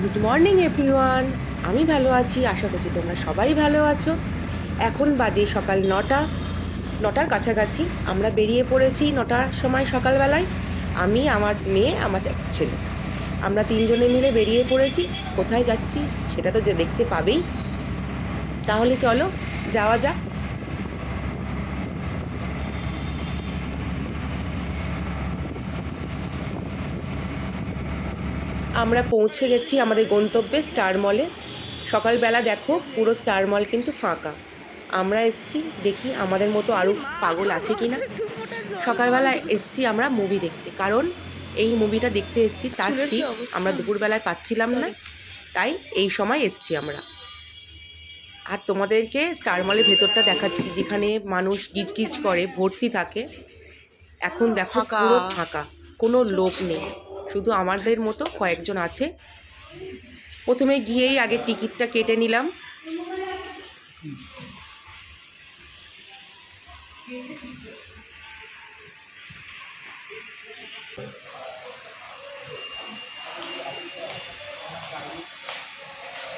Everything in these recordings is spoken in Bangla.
গুড মর্নিং এভরিওয়ান আমি ভালো আছি, আশা করছি তোমরা সবাই ভালো আছো। এখন বাজে সকাল নটা, নটার কাছাকাছি। আমরা বেরিয়ে পড়েছি নটার সময় সকালবেলায়। আমি, আমার মেয়ে, আমার এক ছেলে। আমরা তিনজনে মিলে বেরিয়ে পড়েছি। কোথায় যাচ্ছি, সেটা তো যে দেখতে পাবেই। তাহলে চলো, যাওয়া যাক। আমরা পৌঁছে গেছি আমাদের গন্তব্যে স্টার মলে। সকালবেলা দেখো পুরো স্টার মল কিন্তু ফাঁকা। আমরা এসছি দেখি আমাদের মতো আরও পাগল আছে কি না সকালবেলা এসছি আমরা মুভি দেখতে কারণ এই মুভিটা দেখতে এসছি তার সিট আমরা দুপুরবেলায় পাচ্ছিলাম না। তাই এই সময় এসছি আমরা। আর তোমাদেরকে স্টার মলের ভেতরটা দেখাচ্ছি যেখানে মানুষ গিজগিজ করে ভর্তি থাকে। এখন দেখো। পুরো ফাঁকা কোনো লোক নেই। শুধু আমাদের মতো কয়েকজন আছে। প্রথমে গিয়েই আগে টিকিটটা কেটে নিলাম।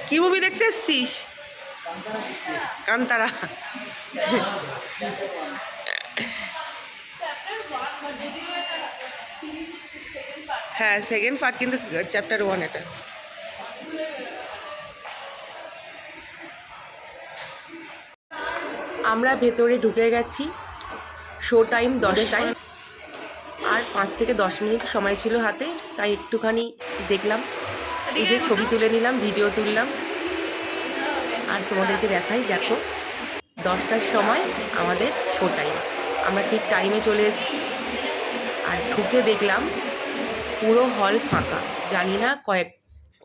কি মুভি দেখতে এসছিস? কান্তারা। হ্যাঁ সেকেন্ড পার্ট কিন্তু চ্যাপ্টার ওয়ান এটা। আমরা ভেতরে ঢুকে গেছি শো টাইম দশটায়। আর পাঁচ থেকে দশ মিনিট সময় ছিল হাতে তাই একটুখানি দেখলাম। এই যে ছবি তুলে নিলাম ভিডিও তুললাম। আর তোমাদেরকে দেখাই দেখো দশটার সময় আমাদের শো টাইম আমরা ঠিক টাইমে চলে এসেছি। আর ঢুকে দেখলাম পুরো হল ফাঁকা। জানি না কয়েক,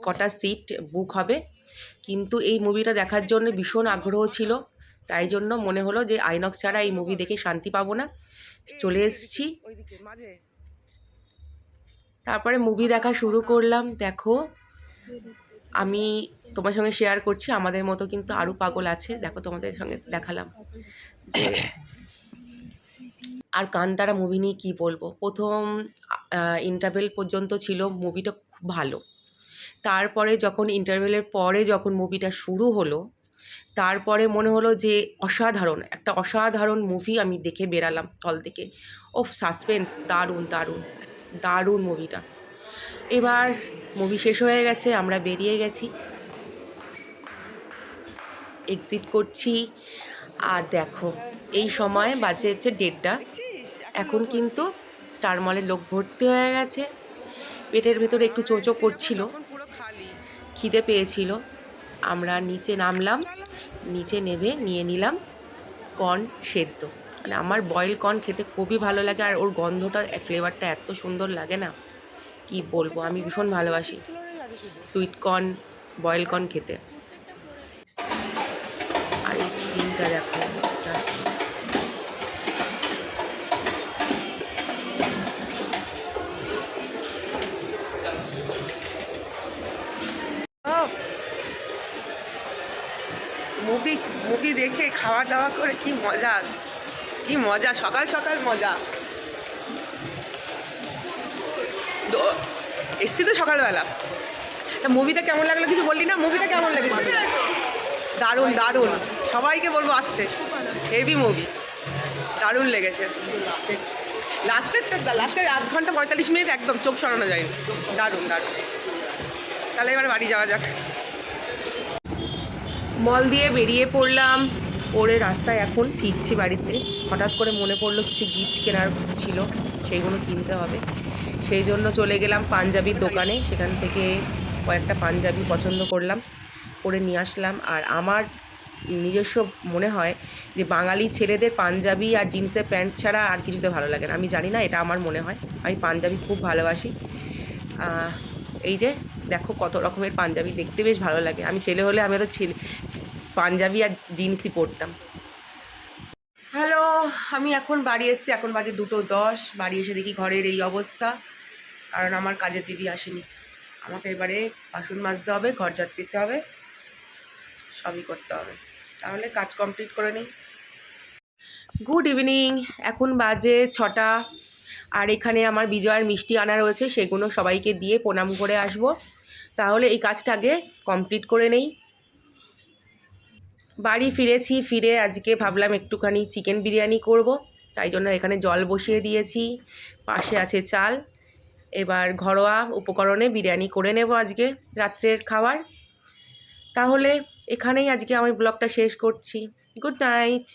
কটা সিট বুক হবে। কিন্তু এই মুভিটা দেখার জন্য ভীষণ আগ্রহ ছিল। তাই জন্য মনে হলো যে আইনক্স ছাড়া এই মুভি দেখে শান্তি পাবো না। চলে এসেছি। তারপরে মুভি দেখা শুরু করলাম। দেখো, আমি তোমার সঙ্গে শেয়ার করছি। আমাদের মতো কিন্তু আরও পাগল আছে। দেখো তোমাদের সঙ্গে দেখালাম। আর কান্তারা মুভি নিয়ে কী বলব? প্রথম ইন্টারভেল পর্যন্ত ছিল মুভিটা খুব ভালো। তারপরে যখন ইন্টারভেলের পরে যখন মুভিটা শুরু হলো, তারপরে মনে হলো যে অসাধারণ, একটা অসাধারণ মুভি আমি দেখে বেরালাম তল থেকে। ও সাসপেন্স দারুণ দারুণ দারুণ মুভিটা এবার মুভি শেষ হয়ে গেছে, আমরা বেরিয়ে গেছি। এক্সিট করছি। আর দেখো, এই সময় বাজে হচ্ছে দেড়টা। এখন কিন্তু স্টার মলের লোক ভর্তি হয়ে গেছে। পেটের ভেতরে একটু চোচো করছিল। খিদে পেয়েছিল। আমরা নিচে নামলাম। নিচে নেমে নিয়ে নিলাম কর্ন সেদ্ধ। মানে আমার বয়েল কর্ন খেতে খুবই ভালো লাগে আর ওর গন্ধটা ফ্লেভারটা এত সুন্দর লাগে না। কি বলব? আমি ভীষণ ভালোবাসি সুইট কর্ন বয়েল কর্ন খেতে। আর এই সিনটা দেখো। মুভি মুভি দেখে খাওয়া দাওয়া করে কি মজা কি মজা, সকাল সকাল মজা। এসছি তো সকালবেলা। তা মুভিটা কেমন লাগল কিছু বললি না? মুভিটা কেমন লেগেছে? দারুণ দারুণ। সবাইকে বলব আসতে। হেভি মুভি দারুণ লেগেছে। লাস্টেরটা লাস্টের আধ ঘণ্টা পঁয়তাল্লিশ মিনিট একদম চোখ সরানো যায়নি। দারুণ দারুণ। তাহলে এবার বাড়ি যাওয়া যাক। মল দিয়ে বেরিয়ে পড়লাম। পরে রাস্তায় এখন ফিরছি বাড়িতে। হঠাৎ করে মনে পড়ল কিছু গিফট কেনার ছিল, সেইগুলো কিনতে হবে। সেই জন্য চলে গেলাম পাঞ্জাবির দোকানে। সেখান থেকে কয়েকটা পাঞ্জাবি পছন্দ করলাম করে নিয়ে আসলাম। আর আমার নিজস্ব মনে হয় যে বাঙালি ছেলেদের পাঞ্জাবি আর জিন্সের প্যান্ট ছাড়া আর কিছুতে ভালো লাগে না। আমি জানি না, এটা আমার মনে হয়। আমি পাঞ্জাবি খুব ভালোবাসি। এই যে দেখো কত রকমের পাঞ্জাবি দেখতে বেশ ভালো লাগে। আমি ছেলে হলে আমি তো ছেলে পাঞ্জাবি আর জিন্সই পরতাম। হ্যালো আমি এখন বাড়ি এসেছি এখন বাজে দুটো দশ। বাড়ি এসে দেখি ঘরের এই অবস্থা। কারণ আমার কাজের দিদি আসেনি। আমাকে এবারে বাসন মাজতে হবে ঘর ঝাড় দিতে হবে। সবই করতে হবে। তাহলে কাজ কমপ্লিট করে নিই। গুড ইভিনিং এখন বাজে ছটা। আর এখানে আমার বিজয়ের মিষ্টি আনা রয়েছে সেগুলো সবাইকে দিয়ে প্রণাম করে আসব। তাহলে এই কাজটা আগে কমপ্লিট করে নেই। বাড়ি ফিরেছি, ফিরে আজকে ভাবলাম একটুখানি চিকেন বিরিয়ানি করব, তাই জন্য এখানে জল বসিয়ে দিয়েছি, পাশে আছে চাল। এবার ঘরোয়া উপকরণে বিরিয়ানি করে নেব আজকে রাত্রের খাবার। তাহলে এখানেই আজকে আমি ব্লগটা শেষ করছি। Good night!